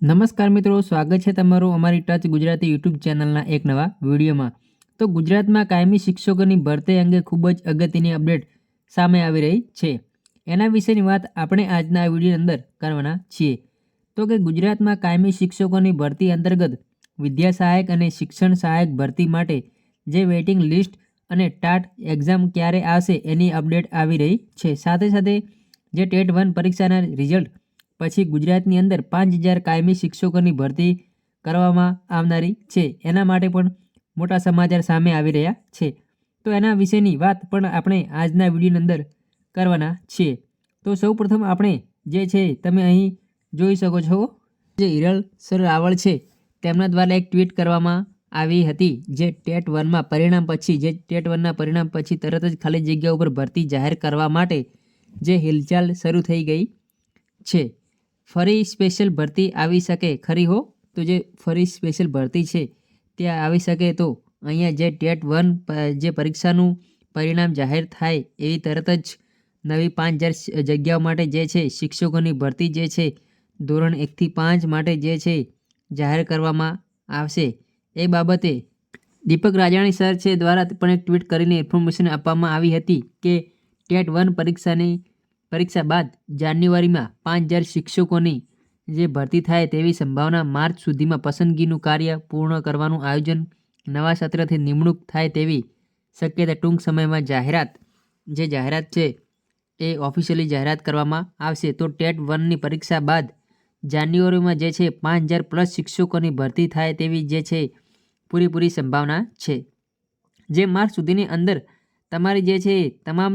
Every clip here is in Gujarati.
નમસ્કાર મિત્રો, સ્વાગત છે તમારું અમારી ટચ ગુજરાતી યુટ્યુબ ચેનલના એક નવા વિડીયોમાં. તો ગુજરાતમાં કાયમી શિક્ષકોની ભરતી અંગે ખૂબ જ અગત્યની અપડેટ સામે આવી રહી છે. એના વિશેની વાત આપણે આજના આ વીડિયો અંદર કરવાના છીએ. તો કે ગુજરાતમાં કાયમી શિક્ષકોની ભરતી અંતર્ગત વિદ્યા સહાયક અને શિક્ષણ સહાયક ભરતી માટે જે વેઇટિંગ લિસ્ટ અને ટાટ એક્ઝામ ક્યારે આવશે એની અપડેટ આવી રહી છે. સાથે સાથે જે ટેટ વન પરીક્ષાના રિઝલ્ટ પછી ગુજરાતની અંદર પાંચ હજાર કાયમી શિક્ષકોની ભરતી કરવામાં આવનારી છે. એના માટે પણ મોટા સમાચાર સામે આવી રહ્યા છે. તો એના વિશેની વાત પણ આપણે આજના વિડીયોની અંદર કરવાના છીએ તો સૌપ્રથમ આપણે જે છે તમે અહીં જોઈ શકો છો. જે હિરલ સર રાવળ છે, તેમના દ્વારા એક ટ્વીટ કરવામાં આવી હતી, જે ટેટ વનમાં પરિણામ પછી, જે ટેટ વનના પરિણામ પછી તરત જ ખાલી જગ્યા ઉપર ભરતી જાહેર કરવા માટે જે હિલચાલ શરૂ થઈ ગઈ છે. ફરી સ્પેશિયલ ભરતી આવી શકે? ખરી હો, તો જે ફરી સ્પેશિયલ ભરતી છે, ત્યાં આવી શકે તો? અહીંયા જે ટેટ વન જે પરીક્ષાનું પરિણામ જાહેર થાય, એવી તરત જ નવી પાંચ હજાર જગ્યાઓ માટે જે છે, શિક્ષકોની ભરતી જે છે, ધોરણ એકથી પાંચ માટે જે છે, જાહેર કરવામાં આવશે. એ બાબતે દીપક રાજાણી સર છે, દ્વારા પણ એક ટ્વીટ કરીને ઇન્ફોર્મેશન આપવામાં આવી હતી કે ટેટ વન પરીક્ષાની પરીક્ષા બાદ જાન્યુઆરીમાં પાંચ હજાર શિક્ષકોની જે ભરતી થાય તેવી સંભાવના માર્ચ સુધીમાં પસંદગીનું કાર્ય પૂર્ણ કરવાનું આયોજન નવા સત્રથી નિમણૂક થાય તેવી શક્યતા ટૂંક સમયમાં જાહેરાત, જે જાહેરાત છે એ ઓફિશિયલી જાહેરાત કરવામાં આવશે. તો ટેટ વનની પરીક્ષા બાદ જાન્યુઆરીમાં જે છે પાંચ હજાર પ્લસ શિક્ષકોની ભરતી થાય તેવી જે છે પૂરેપૂરી સંભાવના છે. જે માર્ચ સુધીની અંદર તમારી જે છે તમામ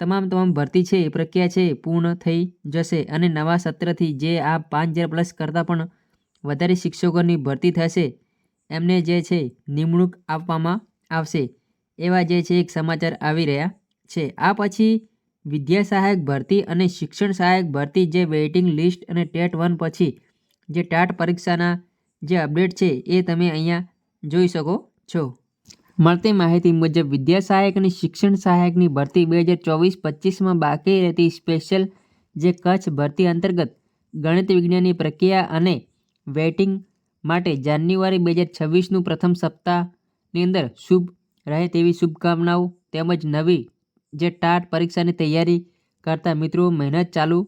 તમામ તમામ ભરતી છે, એ પ્રક્રિયા છે પૂર્ણ થઈ જશે અને નવા સત્રથી જે આ પાંચ હજાર પ્લસ કરતાં પણ વધારે શિક્ષકોની ભરતી થશે, એમને જે છે નિમણૂક આપવામાં આવશે, એવા જે છે એક સમાચાર આવી રહ્યા છે. આ પછી વિદ્યા સહાયક ભરતી અને શિક્ષણ સહાયક ભરતી જે વેઇટિંગ લિસ્ટ અને ટેટ વન પછી જે ટાટ પરીક્ષાના જે અપડેટ છે, એ તમે અહીંયા જોઈ શકો છો. મળતી માહિતી મુજબ વિદ્યા સહાયક અને શિક્ષણ સહાયકની ભરતી બે હજાર ચોવીસ પચીસમાં બાકી રહેતી સ્પેશિયલ જે કચ્છ ભરતી અંતર્ગત ગણિત વિજ્ઞાનની પ્રક્રિયા અને વેઇટિંગ માટે જાન્યુઆરી બે હજાર છવ્વીસનું પ્રથમ સપ્તાહની અંદર શુભ રહે તેવી શુભકામનાઓ તેમજ નવી જે ટાટ પરીક્ષાની તૈયારી કરતા મિત્રો મહેનત ચાલુ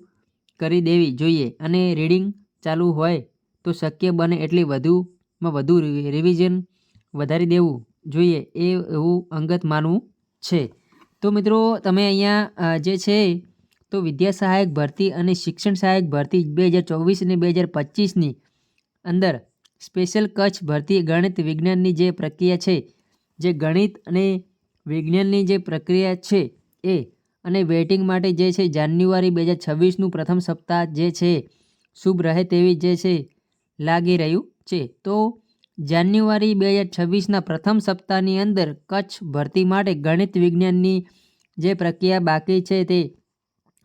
કરી દેવી જોઈએ અને રીડિંગ ચાલુ હોય તો શક્ય બને એટલી વધુમાં વધુ રિવિઝન વધારી દેવું. જોઈએ એ એવું અંગત માનવું છે. તો મિત્રો, તમે અહીંયા જે છે તો વિદ્યા સહાયક ભરતી અને શિક્ષણ સહાયક ભરતી બે હજાર ચોવીસ અને બે હજાર પચીસની અંદર સ્પેશિયલ કચ્છ ભરતી ગણિત વિજ્ઞાનની જે પ્રક્રિયા છે, જે ગણિત અને વિજ્ઞાનની જે પ્રક્રિયા છે એ અને વેઇટિંગ માટે જે છે જાન્યુઆરી બે હજાર છવ્વીસનું પ્રથમ સપ્તાહ જે છે શુભ રહે તેવી જે છે લાગી રહ્યું છે. તો જાન્યુઆરી બે હજાર છવ્વીસના પ્રથમ સપ્તાહની અંદર કચ્છ ભરતી માટે ગણિત વિજ્ઞાનની જે પ્રક્રિયા બાકી છે તે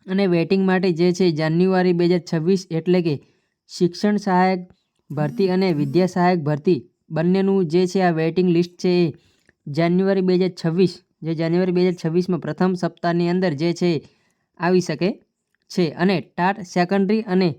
અને વેટિંગ માટે જે છે જાન્યુઆરી બે હજાર છવ્વીસ એટલે કે શિક્ષણ સહાયક ભરતી અને વિદ્યા સહાયક ભરતી બંનેનું જે છે આ વેઇટિંગ લિસ્ટ છે એ જાન્યુઆરી બે હજાર છવ્વીસ, જે જાન્યુઆરી બે હજાર છવ્વીસમાં પ્રથમ સપ્તાહની અંદર જે છે આવી શકે છે. અને ટાટ સેકન્ડરી અને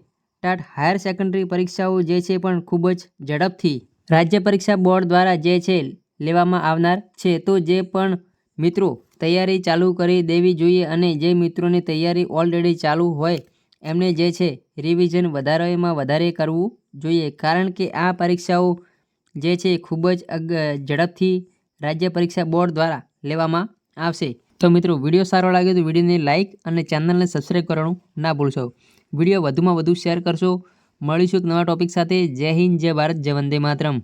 ટાટ હાયર સેકન્ડરી પરીક્ષાઓ જે છે પણ ખૂબ જ ઝડપથી રાજ્ય પરીક્ષા બોર્ડ દ્વારા જે છે લેવામાં આવનાર છે, તો જે પણ મિત્રો તૈયારી ચાલુ કરી દેવી જોઈએ અને જે મિત્રોની તૈયારી ઓલરેડી ચાલુ હોય, એમને જે છે રિવિઝન વધારેમાં વધારે કરવું જોઈએ. કારણ કે આ પરીક્ષાઓ જે છે ખૂબ જ ઝડપથી રાજ્ય પરીક્ષા બોર્ડ દ્વારા લેવામાં આવશે. તો મિત્રો, વીડિયો સારો લાગ્યો તો વિડીયોને લાઇક અને ચેનલને સબસ્ક્રાઈબ કરવાનું ના ભૂલશો. વીડિયો વધુમાં વધુ શેર કરશો. મળીશું એક નવા ટોપિક સાથે. જય હિન્દ જય ભારત જય વંદે માતરમ.